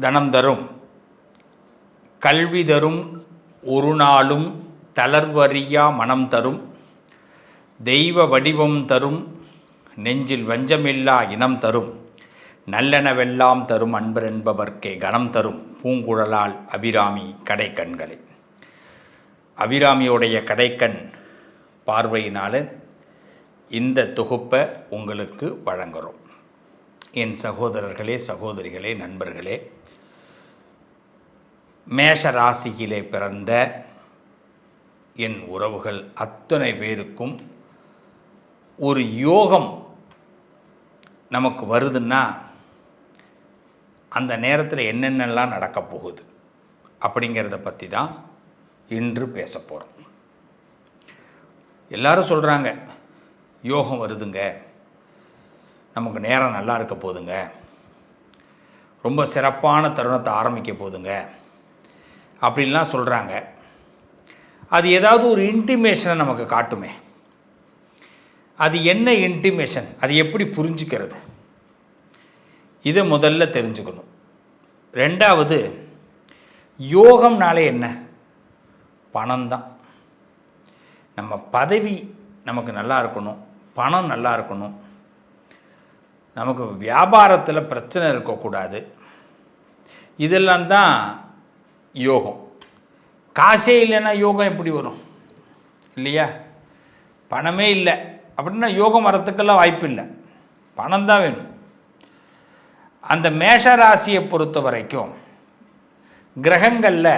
தனம் தரும். கல்வி தரும் ஒரு நாளும் தளர்வறியா மனம் தரும். தெய்வ வடிவம் தரும். நெஞ்சில் வஞ்சமில்லா இனம் தரும். நல்லெனவெல்லாம் தரும் அன்பர் என்பவர்க்கே கணம் தரும். பூங்குழலால் அபிராமி கடைக்கண்களை. அபிராமியோடைய கடைக்கண் பார்வையினால் இந்த தொகுப்பை உங்களுக்கு வழங்குகிறோம் என் சகோதரர்களே சகோதரிகளே நண்பர்களே மேஷ ராசியிலே பிறந்த என் உறவுகள் அத்தனை பேருக்கும் ஒரு யோகம் நமக்கு வருதுன்னா அந்த நேரத்தில் என்னென்னலாம் நடக்கப் போகுது அப்படிங்கிறத பற்றி தான் இன்று பேச போகிறோம் எல்லாரும் சொல்கிறாங்க யோகம் வருதுங்க. நமக்கு நேரம் நல்லா இருக்க போதுங்க. ரொம்ப சிறப்பான தருணத்தை ஆரம்பிக்க போதுங்க. அப்படின்லாம் சொல்கிறாங்க அது ஏதாவது ஒரு இன்டிமேஷனை நமக்கு காட்டுமே. அது என்ன இன்டிமேஷன் அது எப்படி புரிஞ்சுக்கிறது? இதை முதல்ல தெரிஞ்சுக்கணும். ரெண்டாவது யோகம்னாலே என்ன? பணம் தான் நம்ம பதவி நமக்கு நல்லா இருக்கணும். பணம் நல்லா இருக்கணும். நமக்கு வியாபாரத்தில் பிரச்சனை இருக்கக்கூடாது. இதெல்லாம் தான் யோகம். காசே இல்லைன்னா யோகம் எப்படி வரும்? இல்லையா? பணமே இல்லை. அப்படின்னா யோகம் வரத்துக்கெல்லாம் வாய்ப்பு இல்லை. பணம் தான் வேணும். அந்த மேஷ ராசியை பொறுத்த வரைக்கும் கிரகங்களில்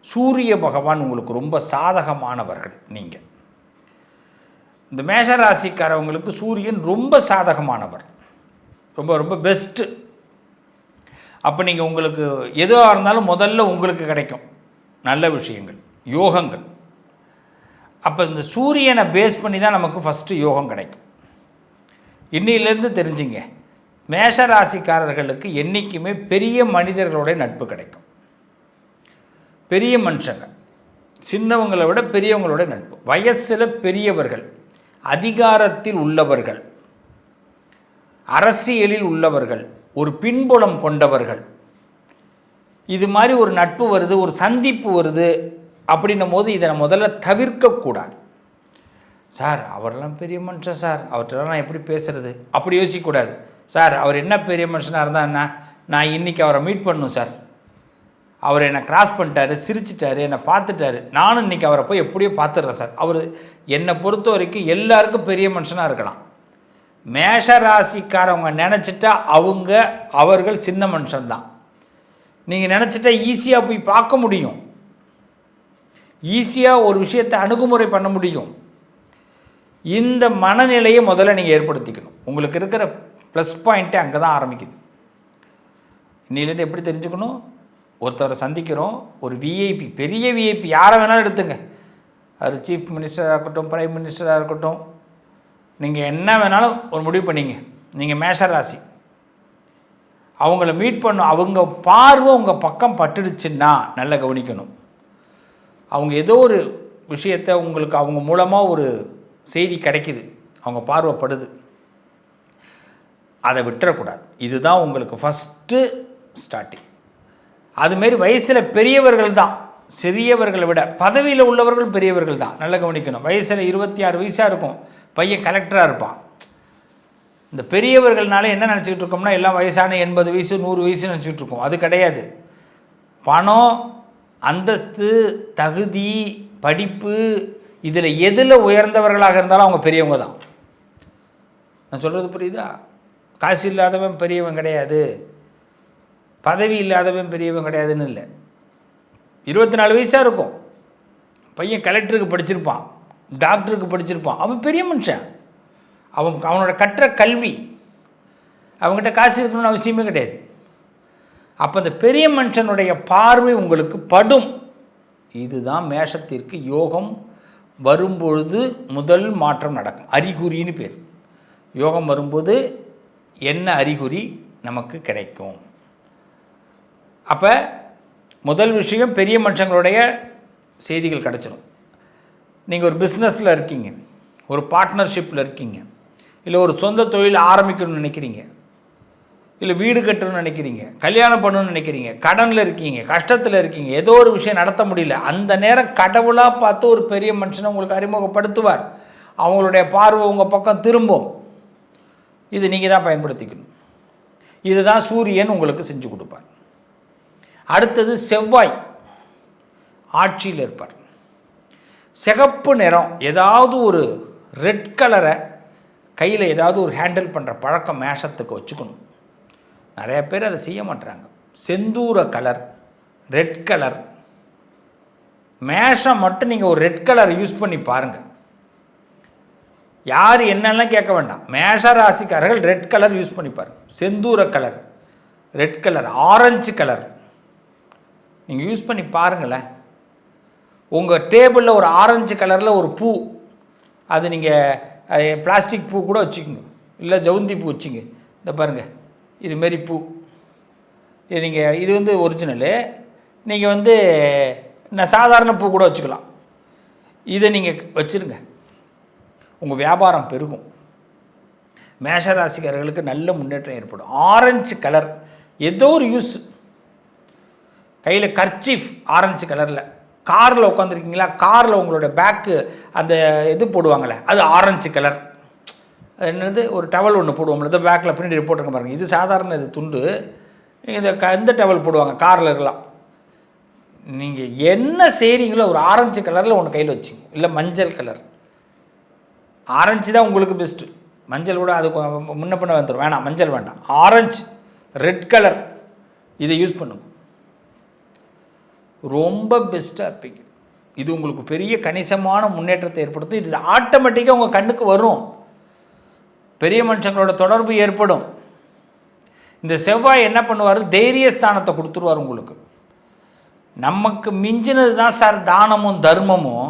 சூரிய பகவான் உங்களுக்கு ரொம்ப சாதகமானவர்கள் நீங்கள் இந்த மேஷ ராசிக்காரவங்களுக்கு சூரியன் ரொம்ப சாதகமானவர். ரொம்ப ரொம்ப பெஸ்ட்டு அப்போ நீங்கள் உங்களுக்கு எதுவாக இருந்தாலும் முதல்ல உங்களுக்கு கிடைக்கும். நல்ல விஷயங்கள் யோகங்கள். அப்போ இந்த சூரியனை பேஸ் பண்ணி தான் நமக்கு ஃபஸ்ட்டு யோகம் கிடைக்கும். இன்னிலேருந்து தெரிஞ்சுங்க. மேஷ ராசிக்காரர்களுக்கு என்றைக்குமே பெரிய மனிதர்களுடைய நட்பு கிடைக்கும். பெரிய மனுஷங்க. சின்னவங்களை விட பெரியவங்களோட நட்பு. வயசில் பெரியவர்கள் அதிகாரத்தில் உள்ளவர்கள். அரசியலில் உள்ளவர்கள் ஒரு பின்புலம் கொண்டவர்கள். இது மாதிரி ஒரு நட்பு வருது ஒரு சந்திப்பு வருது அப்படின்னும் போது இதை நான் முதல்ல தவிர்க்கக்கூடாது. சார் அவரெல்லாம் பெரிய மனுஷன் சார். அவர்கிட்ட நான் எப்படி பேசுறது? அப்படி யோசிக்கக்கூடாது. சார் அவர் என்ன பெரிய மனுஷனாக இருந்தால் என்ன? நான் இன்றைக்கி அவரை மீட் பண்ணும் சார். அவர் என்னை கிராஸ் பண்ணிட்டாரு சிரிச்சிட்டாரு என்னை பார்த்துட்டாரு. நானும் இன்றைக்கி அவரை போய் எப்படியோ பார்த்துடுறேன் சார். அவர் என்னை பொறுத்த வரைக்கும் எல்லாருக்கும் பெரிய மனுஷனாக இருக்கலாம். மேஷ ராசிக்காரவங்க நினச்சிட்டா அவங்க அவர்கள் சின்ன மனுஷன்தான். நீங்கள் நினச்சிட்டா ஈஸியாக போய் பார்க்க முடியும். ஈஸியாக ஒரு விஷயத்தை அணுகுமுறை பண்ண முடியும். இந்த மனநிலையை முதல்ல நீங்கள் ஏற்படுத்திக்கணும். உங்களுக்கு இருக்கிற ப்ளஸ் பாயிண்ட்டே அங்கே தான் ஆரம்பிக்குது. இன்னிலேருந்து எப்படி தெரிஞ்சுக்கணும்? ஒருத்தரை சந்திக்கிறோம். ஒரு விஐபி பெரிய விஐபி யாரை வேணாலும் எடுத்துங்க. அவர் சீஃப் மினிஸ்டராக இருக்கட்டும் பிரைம் மினிஸ்டராக இருக்கட்டும் நீங்கள் என்ன வேணாலும் ஒரு முடிவு பண்ணிங்க. நீங்கள் மேஷ ராசி. அவங்கள மீட் பண்ணும் அவங்க பார்வை உங்கள் பக்கம் பட்டுடுச்சுன்னா நல்லா கவனிக்கணும். அவங்க ஏதோ ஒரு விஷயத்தை உங்களுக்கு அவங்க மூலமாக ஒரு செய்தி கிடைக்கிது. அவங்க பார்வைப்படுது. அதை விட்டுறக்கூடாது. இதுதான் உங்களுக்கு ஃபஸ்ட்டு ஸ்டார்டிங் அதுமாரி வயசில் பெரியவர்கள் தான். சிறியவர்களை விட பதவியில் உள்ளவர்கள் பெரியவர்கள் தான். நல்லா கவனிக்கணும். வயசில் இருபத்தி ஆறு வயசாக இருக்கும். பையன் கலெக்டராக இருப்பான். இந்த பெரியவர்கள்னால என்ன நினச்சிக்கிட்டு இருக்கோம்னா எல்லாம் வயசான எண்பது வயசு நூறு வயசு நினச்சிக்கிட்டு இருக்கோம். அது கிடையாது. பணம் அந்தஸ்து தகுதி படிப்பு இதில் எதில் உயர்ந்தவர்களாக இருந்தாலும் அவங்க பெரியவங்க தான். நான் சொல்கிறது புரியுதா? காசு இல்லாதவன் பெரியவன் கிடையாது. பதவி இல்லாதவன் பெரியவன் கிடையாதுன்னு இல்லை. இருபத்தி நாலு வயசாக இருக்கும். பையன் கலெக்டருக்கு படிச்சிருப்பான். டாக்டருக்கு படிச்சிருப்பான். அவன் பெரிய மனுஷன். அவன் அவனோட கற்ற கல்வி. அவங்ககிட்ட காசு இருக்கணும்னு அவசியமே கிடையாது. அப்போ அந்த பெரிய மனுஷனுடைய பார்வை உங்களுக்கு படும். இதுதான் மேஷத்திற்கு யோகம் வரும்பொழுது முதல் மாற்றம் நடக்கும். அறிகுறின்னு பேர். யோகம் வரும்போது என்ன அறிகுறி நமக்கு கிடைக்கும்? அப்போ முதல் விஷயம் பெரிய மனுஷங்களுடைய செய்திகள் கிடச்சிடும் நீங்கள் ஒரு பிஸ்னஸில் இருக்கீங்க. ஒரு பார்ட்னர்ஷிப்பில் இருக்கீங்க. இல்லை ஒரு சொந்த தொழில் ஆரம்பிக்கணும்னு நினைக்கிறீங்க. இல்லை வீடு கட்டணும்னு நினைக்கிறீங்க. கல்யாணம் பண்ணணும்னு நினைக்கிறீங்க. கடனில் இருக்கீங்க. கஷ்டத்தில் இருக்கீங்க. ஏதோ ஒரு விஷயம் நடத்த முடியல. அந்த நேரம் கடவுளாக பார்த்து ஒரு பெரிய மனுஷனை உங்களுக்கு அறிமுகப்படுத்துவார். அவங்களுடைய பார்வை உங்கள் பக்கம் திரும்பும். இது நீங்கள் தான் பயன்படுத்திக்கணும். இதுதான் சூரியன் உங்களுக்கு செஞ்சு கொடுப்பார். அடுத்தது செவ்வாய் ஆட்சியில் இருப்பார். சிகப்பு நிறம் ஏதாவது ஒரு ரெட் கலரை கையில் ஏதாவது ஒரு ஹேண்டில் பண்ணுற பழக்கம் மேஷத்துக்கு வச்சுக்கணும். நிறைய பேர் அதை செய்ய மாட்டுறாங்க செந்தூர கலர் ரெட் கலர் மேஷம் மட்டும் நீங்கள் ஒரு ரெட் கலர் யூஸ் பண்ணி பாருங்கள் யார் என்னெல்லாம் கேட்க வேண்டாம். மேஷ ராசிக்காரர்கள் ரெட் கலர் யூஸ் பண்ணி பாருங்கள் செந்தூர colour red colour orange colour நீங்கள் யூஸ் பண்ணி பாருங்களேன். உங்கள் டேபிளில் ஒரு ஆரஞ்சு கலரில் ஒரு பூ அது நீங்கள் பிளாஸ்டிக் பூ கூட வச்சுக்கோங்க. இல்லை ஜவுந்தி பூ வச்சுங்க. இந்த பாருங்கள் இதுமாரி பூ. இது நீங்கள் இது வந்து ஒரிஜினலு நீங்கள் வந்து நான் சாதாரண பூ கூட வச்சுக்கலாம். இதை நீங்கள் வச்சுருங்க. உங்கள் வியாபாரம் பெருகும். மேஷராசிக்காரர்களுக்கு நல்ல முன்னேற்றம் ஏற்படும். ஆரஞ்சு கலர் ஏதோ ஒரு யூஸ். கையில் கர்ச்சீஃப் ஆரஞ்சு கலரில். காரில் உட்காந்துருக்கீங்களா காரில் உங்களோட பேக்கு அந்த இது போடுவாங்களே அது ஆரஞ்சு கலர் என்னது? ஒரு டவல் ஒன்று போடுவோம்ல இந்த பேக்கில் பின்னாடி போட்டுருங்க பாருங்கள் இது சாதாரண இது துண்டு. இந்த க இந்த டவல் போடுவாங்க காரில் இருக்கலாம். நீங்கள் என்ன செய்கிறீங்களோ ஒரு ஆரஞ்சு கலரில் ஒன்று கையில் வச்சுங்க. இல்லை மஞ்சள் கலர் ஆரஞ்சு தான் உங்களுக்கு பெஸ்ட்டு மஞ்சள் கூட அது முன்ன பின்ன வந்துடும் வேணாம் மஞ்சள் வேண்டாம். ஆரஞ்சு ரெட் கலர் இதை யூஸ் பண்ணுங்க. ரொம்ப பெஸ்ட்டாக இருப்பீங்க. இது உங்களுக்கு பெரிய கணிசமான முன்னேற்றத்தை ஏற்படுத்தும். இது ஆட்டோமேட்டிக்காக உங்கள் கண்ணுக்கு வரும். பெரிய மனுஷங்களோட தொடர்பு ஏற்படும். இந்த செவ்வாய் என்ன பண்ணுவார்? தைரியஸ்தானத்தை கொடுத்துருவார் உங்களுக்கு. நமக்கு மிஞ்சினது தான் சார் தானமும் தர்மமும்.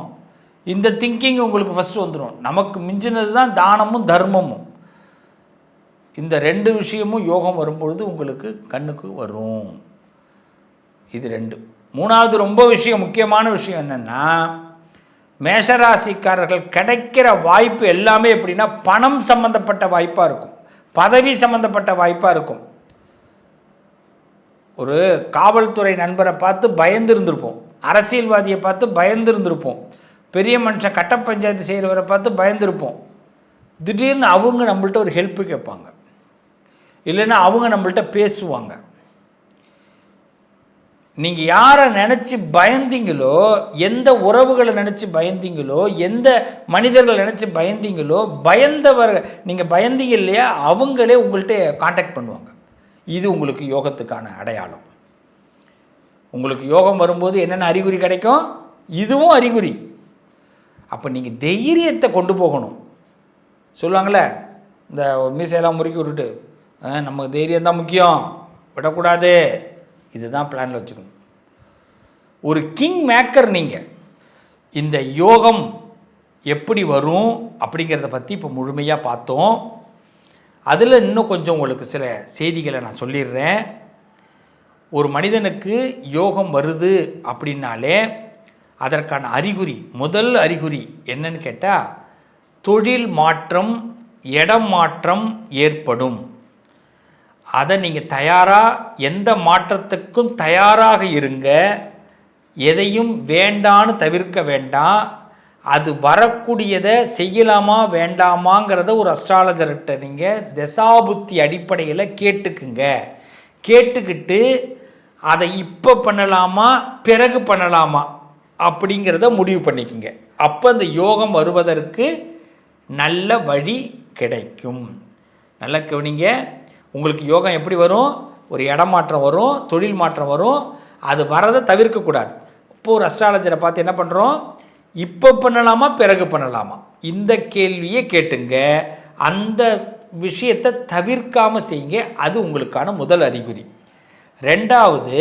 இந்த திங்கிங் உங்களுக்கு ஃபஸ்ட்டு வந்துடும் நமக்கு மிஞ்சினது தான் தானமும் தர்மமும். இந்த ரெண்டு விஷயமும் யோகம் வரும்பொழுது உங்களுக்கு கண்ணுக்கு வரும். இது ரெண்டு. மூணாவது ரொம்ப விஷயம் முக்கியமான விஷயம் என்னென்னா மேஷராசிக்காரர்கள் கிடைக்கிற வாய்ப்பு எல்லாமே எப்படின்னா பணம் சம்மந்தப்பட்ட வாய்ப்பாக இருக்கும். பதவி சம்மந்தப்பட்ட வாய்ப்பாக இருக்கும். ஒரு காவல்துறை நண்பரை பார்த்து பயந்து இருந்திருப்போம் அரசியல்வாதியை பார்த்து பயந்து இருந்திருப்போம் பெரிய மனுஷன் கட்ட பஞ்சாயத்து செய்கிறவரை பார்த்து பயந்துருப்போம். திடீர்னு அவங்க நம்மள்ட்ட ஒரு ஹெல்ப்பு கேட்பாங்க. இல்லைன்னா அவங்க நம்மள்ட்ட பேசுவாங்க. நீங்கள் யாரை நினச்சி பயந்தீங்களோ எந்த உறவுகளை நினச்சி பயந்தீங்களோ எந்த மனிதர்களை நினச்சி பயந்தீங்களோ பயந்தவர் நீங்கள் பயந்தீங்க இல்லையா அவங்களே உங்கள்கிட்ட காண்டாக்ட் பண்ணுவாங்க. இது உங்களுக்கு யோகத்துக்கான அடையாளம். உங்களுக்கு யோகம் வரும்போது என்னென்ன அறிகுறி கிடைக்கும்? இதுவும் அறிகுறி. அப்போ நீங்கள் தைரியத்தை கொண்டு போகணும். சொல்லுவாங்களே இந்த மீசையெல்லாம் முறுக்கி விட்டுட்டு "ஆ, நமக்கு தைரியம் தான் முக்கியம். விடக்கூடாது. இதுதான் பிளானில் வச்சுக்கணும். ஒரு கிங் மேக்கர் நீங்கள் இந்த யோகம் எப்படி வரும் அப்படிங்கிறத பற்றி இப்போ முழுமையாக பார்த்தோம். அதில் இன்னும் கொஞ்சம் உங்களுக்கு சில செய்திகளை நான் சொல்லிடுறேன். ஒரு மனிதனுக்கு யோகம் வருது அப்படின்னாலே அதற்கான அறிகுறி முதல் அறிகுறி என்னன்னு கேட்டால் தொழில் மாற்றம் இடம் மாற்றம் ஏற்படும். அதை நீங்கள் தயாராக எந்த மாற்றத்துக்கும் தயாராக இருங்க. எதையும் வேண்டான்னு தவிர்க்க வேண்டாம். அது வரக்கூடியதை செய்யலாமா வேண்டாமாங்கிறத ஒரு அஸ்ட்ராலஜர்கிட்ட நீங்கள் தசாபுத்தி அடிப்படையில் கேட்டுக்குங்க. கேட்டுக்கிட்டு அதை இப்போ பண்ணலாமா பிறகு பண்ணலாமா அப்படிங்கிறத முடிவு பண்ணிக்கங்க. அப்போ அந்த யோகம் வருவதற்கு நல்ல வழி கிடைக்கும். நல்ல கவனிங்க. உங்களுக்கு யோகம் எப்படி வரும்? ஒரு இடம் மாற்றம் வரும் தொழில் மாற்றம் வரும். அது வரதை தவிர்க்கக்கூடாது இப்போ ஒரு அஸ்ட்ராலஜரை பார்த்து என்ன பண்ணுறோம் இப்போ பண்ணலாமா பிறகு பண்ணலாமா? இந்த கேள்வியை கேட்டுங்க. அந்த விஷயத்தை தவிர்க்காமல் செய்யுங்க. அது உங்களுக்கான முதல் அறிகுறி. ரெண்டாவது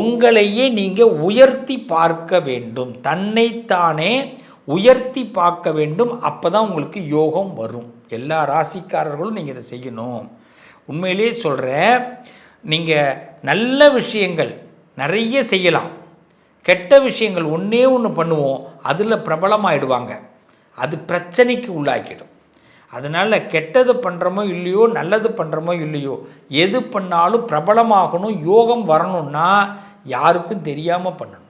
உங்களையே நீங்கள் உயர்த்தி பார்க்க வேண்டும். தன்னைத்தானே உயர்த்தி பார்க்க வேண்டும். அப்போ தான் உங்களுக்கு யோகம் வரும். எல்லா ராசிக்காரர்களும் நீங்கள் இதை செய்யணும். உண்மையிலேயே சொல்கிற நீங்கள் நல்ல விஷயங்கள் நிறைய செய்யலாம். கெட்ட விஷயங்கள் ஒன்றே ஒன்று பண்ணுவோம் அதில் பிரபலமாகிடுவாங்க அது பிரச்சனைக்கு உள்ளாக்கிடும். அதனால் கெட்டது பண்ணுறமோ இல்லையோ நல்லது பண்ணுறமோ இல்லையோ எது பண்ணாலும் பிரபலமாகணும் யோகம் வரணும்னா யாருக்கும் தெரியாமல் பண்ணணும்.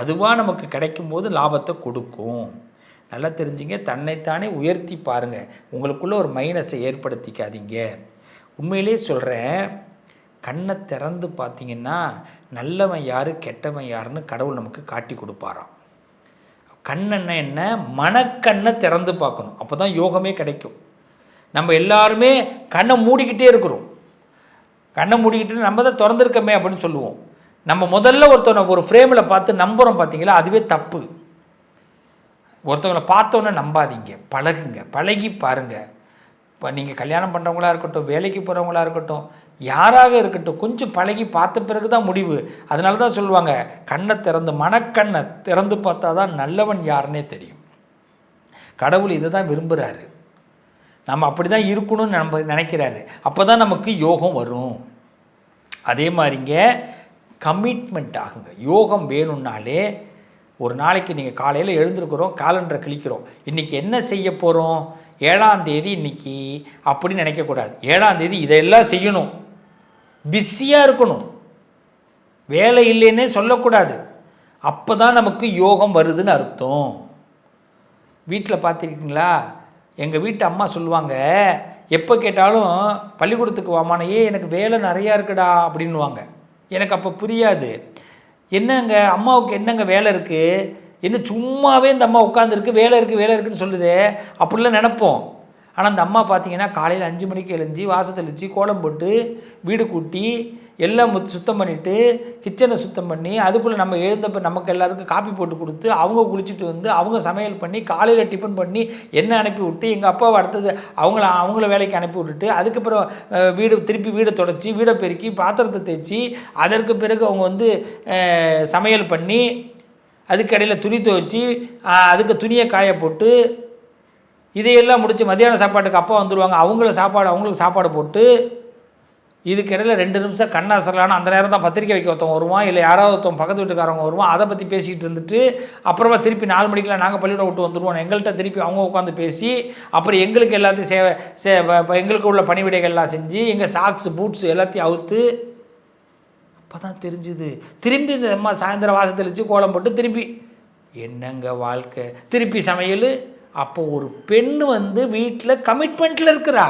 அதுவாக நமக்கு கிடைக்கும்போது லாபத்தை கொடுக்கும். நல்லா தெரிஞ்சுங்க தன்னைத்தானே உயர்த்தி பாருங்கள் உங்களுக்குள்ளே ஒரு மைனஸை ஏற்படுத்திக்காதீங்க. உண்மையிலே சொல்கிறேன் கண்ணை திறந்து பார்த்தீங்கன்னா நல்லவன் யார் கெட்டவன் யாருன்னு கடவுள் நமக்கு காட்டி கொடுப்பாராம். கண்ணென்ன என்ன? மனக்கண்ணை திறந்து பார்க்கணும். அப்போ தான் யோகமே கிடைக்கும். நம்ம எல்லாருமே கண்ணை மூடிக்கிட்டே இருக்கிறோம். கண்ணை மூடிக்கிட்டு நம்ம தான் திறந்துருக்கமே அப்படின்னு சொல்லுவோம். நம்ம முதல்ல ஒருத்தவனை ஒரு ஃப்ரேமில் பார்த்து நம்புகிறோம் பார்த்தீங்களா? அதுவே தப்பு. ஒருத்தவங்களை பார்த்தோன்னே நம்பாதீங்க. பழகுங்க. பழகி பாருங்கள் இப்போ நீங்கள் கல்யாணம் பண்ணுறவங்களா இருக்கட்டும் வேலைக்கு போகிறவங்களா இருக்கட்டும் யாராக இருக்கட்டும் கொஞ்சம் பழகி பார்த்த பிறகு தான் முடிவு. அதனால தான் சொல்லுவாங்க கண்ணை திறந்து மனக்கண்ணை திறந்து பார்த்தா தான் நல்லவன் யாருன்னே தெரியும். கடவுள் இதை தான் விரும்புகிறாரு நம்ம அப்படி தான் இருக்கணும்னு நம்ம நினைக்கிறாரு. அப்போ தான் நமக்கு யோகம் வரும். அதே மாதிரிங்க கமிட்மெண்ட் ஆகுங்க. யோகம் வேணும்னாலே ஒரு நாளைக்கு நீங்கள் காலையில் எழுந்திருக்கிறோம் காலண்டரை கிழிக்கிறோம். இன்றைக்கி என்ன செய்ய போகிறோம் ஏழாம் தேதி இன்னைக்கு அப்படின்னு நினைக்கக்கூடாது ஏழாம் தேதி இதெல்லாம் செய்யணும். பிஸியாக இருக்கணும். வேலை இல்லைன்னே சொல்லக்கூடாது. அப்போ தான் நமக்கு யோகம் வருதுன்னு அர்த்தம். வீட்டில் பார்த்துருக்கீங்களா? எங்கள் வீட்டு அம்மா சொல்லுவாங்க எப்போ கேட்டாலும் பள்ளிக்கூடத்துக்கு வாமானையே எனக்கு வேலை நிறையா இருக்குடா அப்படின்வாங்க எனக்கு அப்போ புரியாது. என்னங்க அம்மாவுக்கு என்னங்க வேலை இருக்குது என்ன சும்மாவே இந்த அம்மா உட்காந்துருக்கு வேலை இருக்குது வேலை இருக்குன்னு சொல்லுது. அப்படிலாம் நினப்போம். ஆனால் அந்த அம்மா பார்த்தீங்கன்னா காலையில் அஞ்சு மணிக்கு எழுஞ்சி வாசல் தெளித்து கோலம் போட்டு வீடு கூட்டி எல்லாம் சுத்தம் பண்ணிவிட்டு கிச்சனை சுத்தம் பண்ணி அதுக்குள்ளே நம்ம எழுந்தப்போ நமக்கு எல்லாருக்கும் காப்பி போட்டு கொடுத்து அவங்க குளிச்சுட்டு வந்து அவங்க சமையல் பண்ணி காலையில் டிஃபன் பண்ணி என்ன அனுப்பி விட்டு எங்கள் அப்பாவை அடுத்தது அவங்கள அவங்கள வேலைக்கு அனுப்பி விட்டுட்டு அதுக்கப்புறம் வீடு திருப்பி வீடை தொடச்சி வீடை பெருக்கி பாத்திரத்தை தேய்ச்சி அதற்கு பிறகு அவங்க வந்து சமையல் பண்ணி அதுக்கடையில் துணி துவைச்சி அதுக்கு துணியை காய போட்டு இதையெல்லாம் முடித்து மத்தியான சாப்பாட்டுக்கு அப்பா வந்துடுவாங்க அவங்கள சாப்பாடு அவங்களுக்கு சாப்பாடு போட்டு இதுக்கு இடையில ரெண்டு நிமிஷம் கண்ணாசலான அந்த நேரம் தான் பத்திரிக்கை வைக்க ஒருத்தவங்க வருவான் இல்லை யாராவது ஒருத்தவங்க பக்கத்து வீட்டுக்காரவங்க வருவான் அதை பற்றி பேசிகிட்டு இருந்துட்டு அப்புறமா திருப்பி நாலு மணிக்கெலாம் நாங்கள் பள்ளியோட விட்டு வந்துடுவோம் எங்கள்கிட்ட திருப்பி அவங்க உட்காந்து பேசி அப்புறம் எங்களுக்கு எல்லாத்தையும் சேவை சே எங்களுக்கு உள்ள பணிவிடைகள்லாம் செஞ்சு எங்கள் சாக்ஸ் பூட்ஸ் எல்லாத்தையும் அவுத்து அப்போ தான் தெரிஞ்சுது. திரும்பி இந்த அம்மா சாயந்தரம் வாசத்தில் வச்சு கோலம் போட்டு திருப்பி என்னங்க வாழ்க்கை? திருப்பி சமையல் அப்போ ஒரு பெண் வந்து வீட்டில் கமிட்மெண்ட்டில் இருக்கிறா.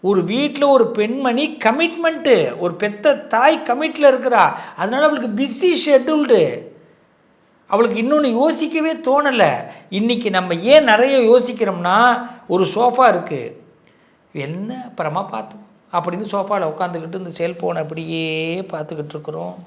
ஒரு வீட்டில் ஒரு பெண்மணி கமிட்மெண்ட்டு ஒரு பெத்த தாய் கமிட்டில் இருக்கிறா. அதனால் அவளுக்கு பிஸி ஷெட்யூல்டு அவளுக்கு இன்னொன்று யோசிக்கவே தோணலை. இன்றைக்கி நம்ம ஏன் நிறைய யோசிக்கிறோம்னா ஒரு சோஃபா இருக்குது என்ன? அப்புறமா பார்த்து. அப்படின்னு சோஃபாவில் உட்காந்துக்கிட்டு இந்த செல்ஃபோனை அப்படியே பார்த்துக்கிட்டு இருக்கிறோம்.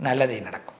நல்லதே நடக்கும்.